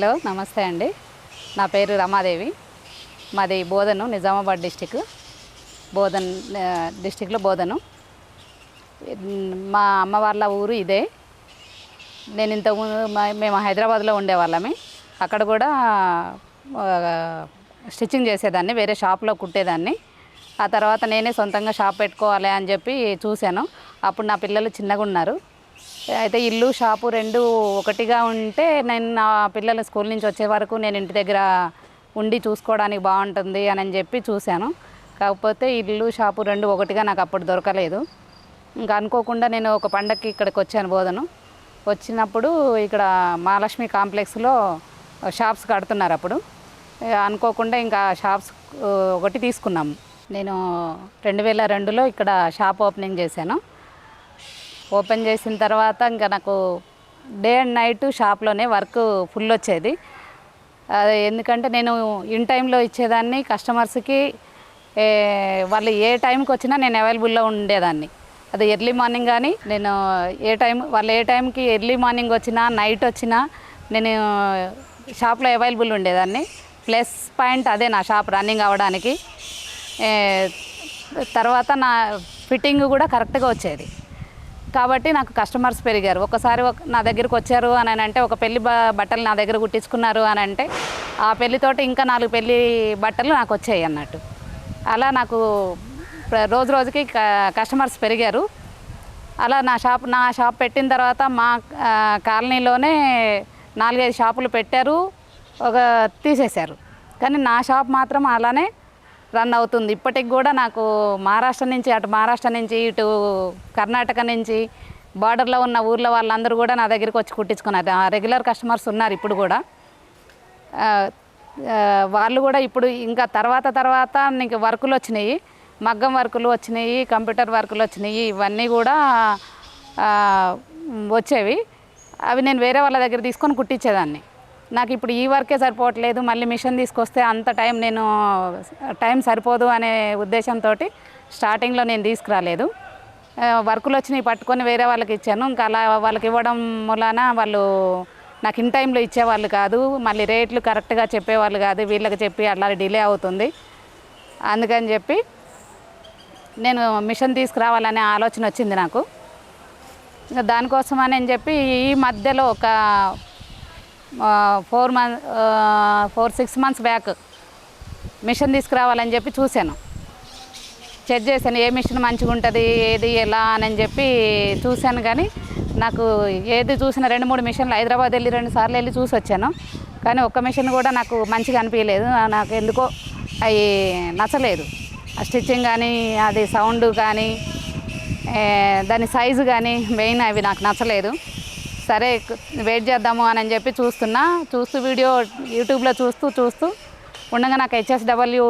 Hello నమస్తే అండి. నా పేరు రమాదేవి. మాది బోధను నిజామాబాద్ డిస్టిక్. బోధన్ డిస్టిక్లో బోధను. మా అమ్మ వాళ్ళ ఊరు ఇదే. నేను ఇంతకుముందు మేము హైదరాబాద్లో ఉండేవాళ్ళమే. అక్కడ కూడా స్టిచ్చింగ్ చేసేదాన్ని వేరే షాప్లో కుట్టేదాన్ని. ఆ తర్వాత నేనే సొంతంగా షాప్ పెట్టుకోవాలి అని చెప్పి చూశాను. అప్పుడు నా పిల్లలు చిన్నగా ఉన్నారు అయితే ఇల్లు షాపు రెండు ఒకటిగా ఉంటే నేను నా పిల్లలు స్కూల్ నుంచి వచ్చే వరకు నేను ఇంటి దగ్గర ఉండి చూసుకోవడానికి బాగుంటుంది అని చెప్పి చూశాను. కాకపోతే ఇల్లు షాపు రెండు ఒకటిగా నాకు అప్పుడు దొరకలేదు. ఇంకా అనుకోకుండా నేను ఒక పండక్కి ఇక్కడికి వచ్చాను బోధను. వచ్చినప్పుడు ఇక్కడ మహాలక్ష్మి కాంప్లెక్స్లో షాప్స్ కడుతున్నారు అప్పుడు. అనుకోకుండా ఇంకా షాప్స్ ఒకటి తీసుకున్నాము నేను రెండు వేల రెండులో ఇక్కడ షాప్ ఓపెనింగ్ చేశాను. ఓపెన్ చేసిన తర్వాత ఇంకా నాకు డే అండ్ నైట్ షాప్లోనే వర్క్ ఫుల్ వచ్చేది. అది ఎందుకంటే నేను ఇన్ టైంలో ఇచ్చేదాన్ని కస్టమర్స్కి వాళ్ళు ఏ టైంకి వచ్చినా నేను అవైలబుల్లో ఉండేదాన్ని. అది ఎర్లీ మార్నింగ్ కానీ నేను ఏ టైం వాళ్ళు ఏ టైంకి ఎర్లీ మార్నింగ్ వచ్చినా నైట్ వచ్చినా నేను షాప్లో అవైలబుల్ ఉండేదాన్ని. ప్లస్ పాయింట్ అదే నా షాప్ రన్నింగ్ అవ్వడానికి. తర్వాత నా ఫిట్టింగ్ కూడా కరెక్ట్గా వచ్చేది. కాబట్టి నాకు కస్టమర్స్ పెరిగారు. ఒకసారి ఒక నా దగ్గరికి వచ్చారు అని అంటే ఒక పెళ్ళి బట్టలు నా దగ్గర కుట్టించుకున్నారు అని అంటే ఆ పెళ్ళితోటి ఇంకా నాలుగు పెళ్ళి బట్టలు నాకు వచ్చాయి అన్నట్టు. అలా నాకు రోజు రోజుకి కస్టమర్స్ పెరిగారు. అలా నా షాప్ నా షాప్ పెట్టిన తర్వాత మా కాలనీలోనే నాలుగైదు షాపులు పెట్టారు ఒక తీసేశారు. కానీ నా షాప్ మాత్రం అలానే రన్ అవుతుంది. ఇప్పటికి కూడా నాకు మహారాష్ట్ర నుంచి అటు మహారాష్ట్ర నుంచి ఇటు కర్ణాటక నుంచి బార్డర్లో ఉన్న ఊర్లో వాళ్ళందరూ కూడా నా దగ్గరికి వచ్చి కుట్టించుకున్నారు. రెగ్యులర్ కస్టమర్స్ ఉన్నారు ఇప్పుడు కూడా. వాళ్ళు కూడా ఇప్పుడు ఇంకా తర్వాత తర్వాత నీకు వర్కులు వచ్చినాయి. మగ్గం వర్కులు వచ్చినాయి కంప్యూటర్ వర్కులు వచ్చినాయి. ఇవన్నీ కూడా వచ్చేవి. అవి నేను వేరే వాళ్ళ దగ్గర తీసుకొని కుట్టించేదాన్ని. నాకు ఇప్పుడు ఈ వర్కే సరిపోవట్లేదు మళ్ళీ మిషన్ తీసుకొస్తే అంత టైం నేను టైం సరిపోదు అనే ఉద్దేశంతో స్టార్టింగ్లో నేను తీసుకురాలేదు. వర్కులు వచ్చినాయి పట్టుకొని వేరే వాళ్ళకి ఇచ్చాను. ఇంకా అలా వాళ్ళకి ఇవ్వడం మూలాన వాళ్ళు నాకు ఇన్ టైంలో ఇచ్చేవాళ్ళు కాదు మళ్ళీ రేట్లు కరెక్ట్గా చెప్పేవాళ్ళు కాదు వీళ్ళకి చెప్పి అలా డిలే అవుతుంది. అందుకని చెప్పి నేను మిషన్ తీసుకురావాలనే ఆలోచన వచ్చింది నాకు. ఇంకా దానికోసమని అని చెప్పి ఈ మధ్యలో ఒక four month four six months back machine తీసుకురావాలని చెప్పి చూశాను. చెక్ చేశాను ఏ మిషన్ మంచిగా ఉంటుంది ఏది ఎలా అని చెప్పి చూశాను కానీ నాకు ఏది చూసిన రెండు మూడు మిషన్లు హైదరాబాద్ వెళ్ళి రెండు సార్లు వెళ్ళి చూసి వచ్చాను. కానీ ఒక్క మిషన్ కూడా నాకు మంచిగా అనిపించలేదు. నాకు ఎందుకో అవి నచ్చలేదు. ఆ స్టిచ్చింగ్ కానీ అది సౌండ్ కానీ దాని సైజు కానీ మెయిన్ అవి నాకు నచ్చలేదు. సరే వెయిట్ చేద్దాము అని చెప్పి చూస్తున్నా. చూస్తూ వీడియో యూట్యూబ్లో చూస్తూ చూస్తూ ఉండగా నాకు హెచ్ఎస్డబ్ల్యూ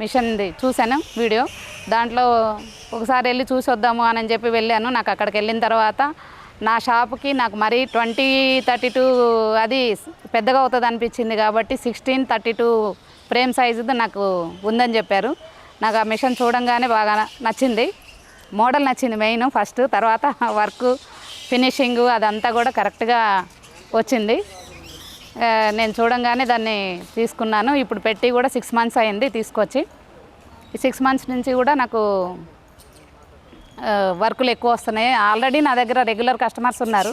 మిషన్ది చూశాను వీడియో. దాంట్లో ఒకసారి వెళ్ళి చూసి వద్దాము అని చెప్పి వెళ్ళాను. నాకు అక్కడికి వెళ్ళిన తర్వాత నా షాప్కి నాకు మరీ ట్వంటీ థర్టీ టూ అది పెద్దగా అవుతుంది అనిపించింది కాబట్టి సిక్స్టీన్ థర్టీ టూ ఫ్రేమ్ సైజుది నాకు ఉందని చెప్పారు. నాకు ఆ మిషన్ చూడంగానే బాగా నచ్చింది. మోడల్ నచ్చింది మెయిన్ ఫస్ట్ తర్వాత వర్క్ ఫినిషింగ్ అదంతా కూడా కరెక్ట్గా వచ్చింది. నేను చూడంగానే దాన్ని తీసుకున్నాను. ఇప్పుడు పెట్టి కూడా సిక్స్ మంత్స్ అయింది తీసుకొచ్చి. ఈ సిక్స్ మంత్స్ నుంచి కూడా నాకు వర్కులు ఎక్కువ వస్తున్నాయి. ఆల్రెడీ నా దగ్గర రెగ్యులర్ కస్టమర్స్ ఉన్నారు.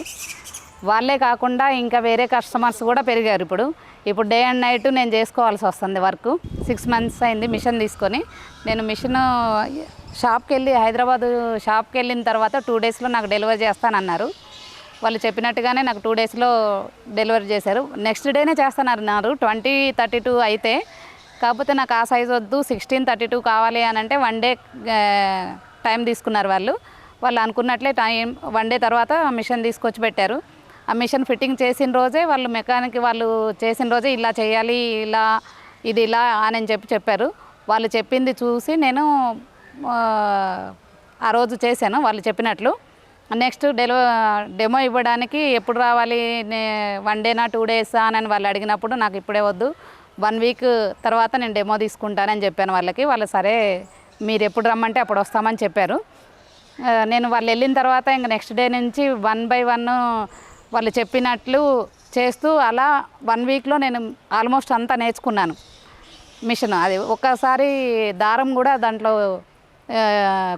వాళ్ళే కాకుండా ఇంకా వేరే కస్టమర్స్ కూడా పెరిగారు ఇప్పుడు. ఇప్పుడు డే అండ్ నైట్ నేను చేసుకోవాల్సి వస్తుంది వర్క్ సిక్స్ మంత్స్ అయింది మిషన్ తీసుకొని. నేను మిషన్ షాప్కి వెళ్ళి హైదరాబాద్ షాప్కి వెళ్ళిన తర్వాత టూ డేస్లో నాకు డెలివరీ చేస్తానన్నారు. వాళ్ళు చెప్పినట్టుగానే నాకు టూ డేస్లో డెలివరీ చేశారు. నెక్స్ట్ డేనే చేస్తానన్నారు. ట్వంటీ థర్టీ టూ అయితే. కాకపోతే నాకు ఆ సైజ్ వద్దు సిక్స్టీన్ థర్టీ టూ కావాలి అని అంటే వన్ డే టైం తీసుకున్నారు వాళ్ళు. వాళ్ళు అనుకున్నట్లే టైం వన్ డే తర్వాత మిషన్ తీసుకొచ్చి పెట్టారు. ఆ మిషన్ ఫిట్టింగ్ చేసిన రోజే వాళ్ళు మెకానిక్ వాళ్ళు చేసిన రోజే ఇలా చేయాలి ఇలా ఇది ఇలా అని చెప్పి చెప్పారు. వాళ్ళు చెప్పింది చూసి నేను ఆ, రోజు చేశాను వాళ్ళు చెప్పినట్లు. నెక్స్ట్ డెలివ డెమో ఇవ్వడానికి ఎప్పుడు రావాలి నే వన్ డేనా టూ డేసా అని వాళ్ళు అడిగినప్పుడు నాకు ఇప్పుడే వద్దు. వన్ వీక్ తర్వాత నేను డెమో తీసుకుంటానని చెప్పాను వాళ్ళకి. వాళ్ళు సరే మీరు ఎప్పుడు రమ్మంటే అప్పుడు వస్తామని చెప్పారు. నేను వాళ్ళు వెళ్ళిన తర్వాత ఇంక నెక్స్ట్ డే నుంచి వన్ బై వన్ వాళ్ళు చెప్పినట్లు చేస్తూ అలా వన్ వీక్లో నేను ఆల్మోస్ట్ అంతా నేర్చుకున్నాను. మిషన్ అది ఒక్కసారి దారం కూడా దాంట్లో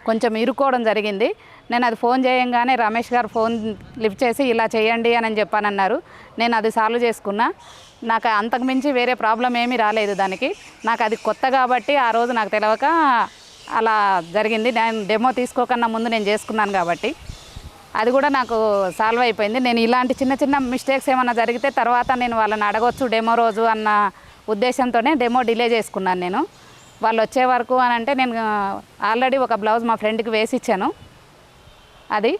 కొంచెం ఇరుక్కోవడం జరిగింది. నేను అది ఫోన్ చేయంగానే రమేష్ గారు ఫోన్ లిఫ్ట్ చేసి ఇలా చేయండి అని చెప్పానన్నారు. నేను అది సాల్వ్ చేసుకున్నా. నాకు అంతకుమించి వేరే ప్రాబ్లం ఏమీ రాలేదు దానికి. నాకు అది కొత్త కాబట్టి ఆ రోజు నాకు తెలియక అలా జరిగింది. నేను డెమో తీసుకోకన్నా ముందు నేను చేసుకున్నాను కాబట్టి. అది కూడా నాకు సాల్వ్ అయిపోయింది. నేను ఇలాంటి చిన్న చిన్న మిస్టేక్స్ ఏమైనా జరిగితే తర్వాత నేను వాళ్ళని అడగొచ్చు డెమో రోజు అన్న ఉద్దేశంతోనే డెమో డిలే చేసుకున్నాను నేను. వాళ్ళు వచ్చే వరకు అని అంటే నేను ఆల్రెడీ ఒక బ్లౌజ్ మా ఫ్రెండ్కి వేసి ఇచ్చాను. అది.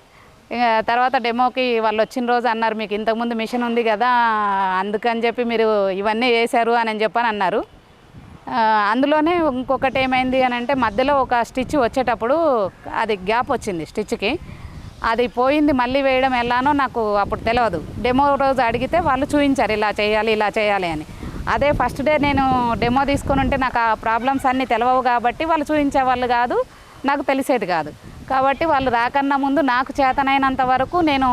ఇక తర్వాత డెమోకి వాళ్ళు వచ్చిన రోజు అన్నారు మీకు ఇంతకుముందు మిషన్ ఉంది కదా అందుకని చెప్పి మీరు ఇవన్నీ వేశారు అని చెప్పని అన్నారు. అందులోనే ఇంకొకటి ఏమైంది అని అంటే మధ్యలో ఒక స్టిచ్ వచ్చేటప్పుడు అది గ్యాప్ వచ్చింది స్టిచ్కి. అది పోయింది మళ్ళీ వేయడం ఎలానో నాకు అప్పుడు తెలియదు డెమో రోజు అడిగితే వాళ్ళు చూపించారు ఇలా చేయాలి ఇలా చేయాలి అని. అదే ఫస్ట్ డే నేను డెమో తీసుకొని ఉంటే నాకు ఆ ప్రాబ్లమ్స్ అన్నీ తెలవవు కాబట్టి వాళ్ళు చూపించే వాళ్ళు కాదు నాకు తెలిసేది కాదు. కాబట్టి వాళ్ళు రాకన్నా ముందు నాకు చేతనైనంత వరకు నేను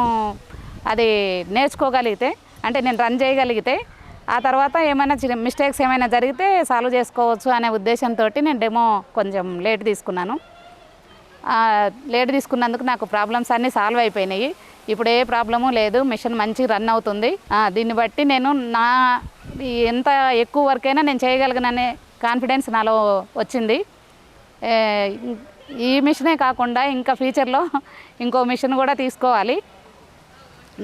అది నేర్చుకోగలిగితే అంటే నేను రన్ చేయగలిగితే ఆ తర్వాత ఏమైనా మిస్టేక్స్ ఏమైనా జరిగితే సాల్వ్ చేసుకోవచ్చు అనే ఉద్దేశంతో నేను డెమో కొంచెం లేట్ తీసుకున్నాను. లేట్ తీసుకున్నందుకు నాకు ప్రాబ్లమ్స్ అన్నీ సాల్వ్ అయిపోయినాయి. ఇప్పుడు ఏ ప్రాబ్లము లేదు మిషన్ మంచిగా రన్ అవుతుంది. దీన్ని బట్టి నేను నా ఎంత ఎక్కువ వర్క్ అయినా నేను చేయగలిగిననే కాన్ఫిడెన్స్ నాలో వచ్చింది. ఈ మిషనే కాకుండా ఇంకా ఫ్యూచర్లో ఇంకో మిషన్ కూడా తీసుకోవాలి.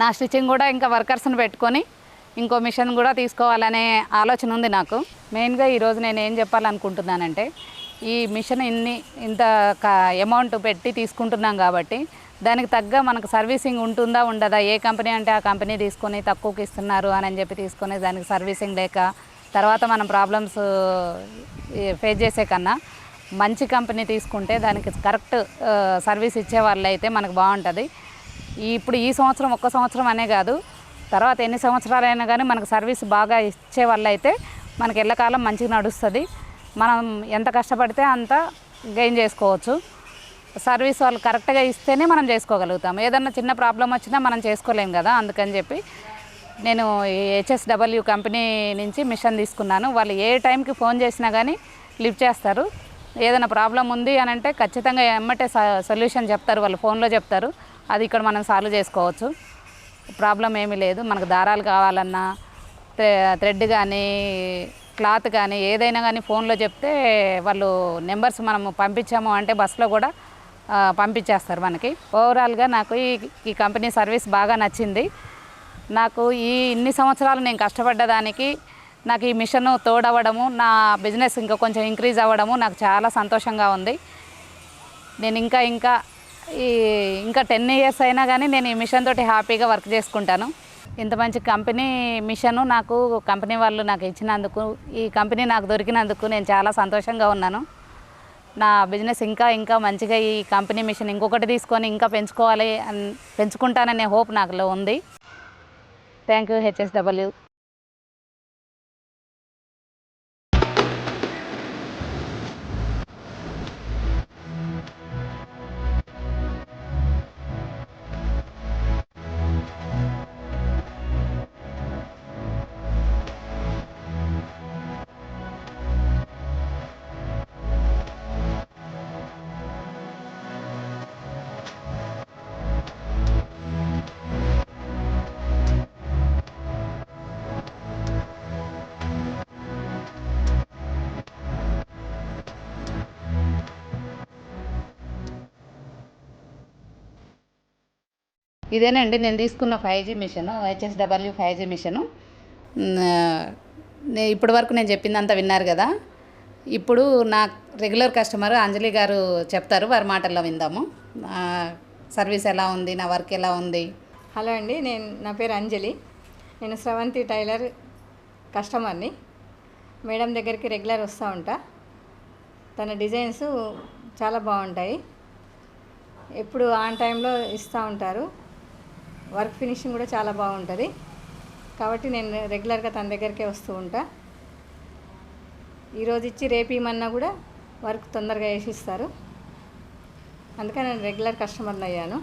నా స్టిచ్చింగ్ కూడా ఇంకా వర్కర్స్ని పెట్టుకొని ఇంకో మిషన్ కూడా తీసుకోవాలనే ఆలోచన ఉంది నాకు. మెయిన్గా ఈరోజు నేను ఏం చెప్పాలనుకుంటున్నానంటే ఈ మిషన్ ఇన్ని ఇంత అమౌంట్ పెట్టి తీసుకుంటున్నాం కాబట్టి దానికి తగ్గ మనకు సర్వీసింగ్ ఉంటుందా ఉండదా? ఏ కంపెనీ అంటే ఆ కంపెనీ తీసుకొని తక్కువకి ఇస్తున్నారు అని చెప్పి తీసుకొని దానికి సర్వీసింగ్ లేక తర్వాత మనం ప్రాబ్లమ్స్ ఫేస్ చేసే కన్నా మంచి కంపెనీ తీసుకుంటే దానికి కరెక్ట్ సర్వీస్ ఇచ్చే వాళ్ళు అయితే మనకు బాగుంటుంది. ఇప్పుడు ఈ సంవత్సరం ఒక్క సంవత్సరం అనే కాదు తర్వాత ఎన్ని సంవత్సరాలైనా కానీ మనకు సర్వీస్ బాగా ఇచ్చే వాళ్ళు అయితే మనకి ఎల్లకాలం మంచిగా నడుస్తుంది. మనం ఎంత కష్టపడితే అంత గెయిన్ చేసుకోవచ్చు. సర్వీస్ వాళ్ళు కరెక్ట్గా ఇస్తేనే మనం చేసుకోగలుగుతాం. ఏదన్నా చిన్న ప్రాబ్లం వచ్చినా మనం చేసుకోలేం కదా అందుకని చెప్పి నేను హెచ్ఎస్డబ్ల్యూ కంపెనీ నుంచి మిషన్ తీసుకున్నాను. వాళ్ళు ఏ టైంకి ఫోన్ చేసినా కానీ లిఫ్ట్ చేస్తారు. ఏదైనా ప్రాబ్లం ఉంది అని అంటే ఖచ్చితంగా ఎమ్మటే సొల్యూషన్ చెప్తారు. వాళ్ళు ఫోన్లో చెప్తారు. అది ఇక్కడ మనం సాల్వ్ చేసుకోవచ్చు. ప్రాబ్లం ఏమీ లేదు. మనకు దారాలు కావాలన్నా థ్రెడ్ కానీ క్లాత్ కానీ ఏదైనా కానీ ఫోన్లో చెప్తే వాళ్ళు నెంబర్స్ మనము పంపించాము అంటే బస్సులో కూడా పంపించేస్తారు మనకి. ఓవరాల్గా నాకు ఈ ఈ కంపెనీ సర్వీస్ బాగా నచ్చింది. నాకు ఈ ఇన్ని సంవత్సరాలు నేను కష్టపడ్డదానికి నాకు ఈ మిషన్ తోడవడము నా బిజినెస్ ఇంకా కొంచెం ఇంక్రీజ్ అవ్వడము నాకు చాలా సంతోషంగా ఉంది. నేను ఇంకా ఇంకా ఈ ఇంకా టెన్ ఇయర్స్ అయినా కానీ నేను ఈ మిషన్ తోటి హ్యాపీగా వర్క్ చేసుకుంటాను. ఇంత మంచి కంపెనీ మిషను నాకు కంపెనీ వాళ్ళు నాకు ఇచ్చినందుకు ఈ కంపెనీ నాకు దొరికినందుకు నేను చాలా సంతోషంగా ఉన్నాను. నా బిజినెస్ ఇంకా ఇంకా మంచిగా ఈ కంపెనీ మిషన్ ఇంకొకటి తీసుకొని ఇంకా పెంచుకోవాలి అని పెంచుకుంటాననే హోప్ నాకులో ఉంది. Thank you HSW. ఇదేనండి నేను తీసుకున్న five G machine HSW five G machine. ఇప్పటి వరకు నేను చెప్పిందంతా విన్నారు కదా. ఇప్పుడు నా రెగ్యులర్ కస్టమర్ అంజలి గారు చెప్తారు వారి మాటల్లో విందాము. సర్వీస్ ఎలా ఉంది నా వర్క్ ఎలా ఉంది? హలో అండి నేను నా పేరు అంజలి. నేను స్రవంతి టైలర్ కస్టమర్ని. మేడం దగ్గరికి రెగ్యులర్ వస్తూ ఉంటా. తన డిజైన్స్ చాలా బాగుంటాయి. ఎప్పుడు ఆన్ టైంలో ఇస్తూ ఉంటారు. వర్క్ ఫినిషింగ్ కూడా చాలా బాగుంటుంది. కాబట్టి నేను రెగ్యులర్గా తన దగ్గరికే వస్తూ ఉంటా. ఈరోజు ఇచ్చి రేపు ఇమ్మన్నా కూడా వర్క్ తొందరగా వేసిస్తారు అందుకని నేను రెగ్యులర్ కస్టమర్ని అయ్యాను.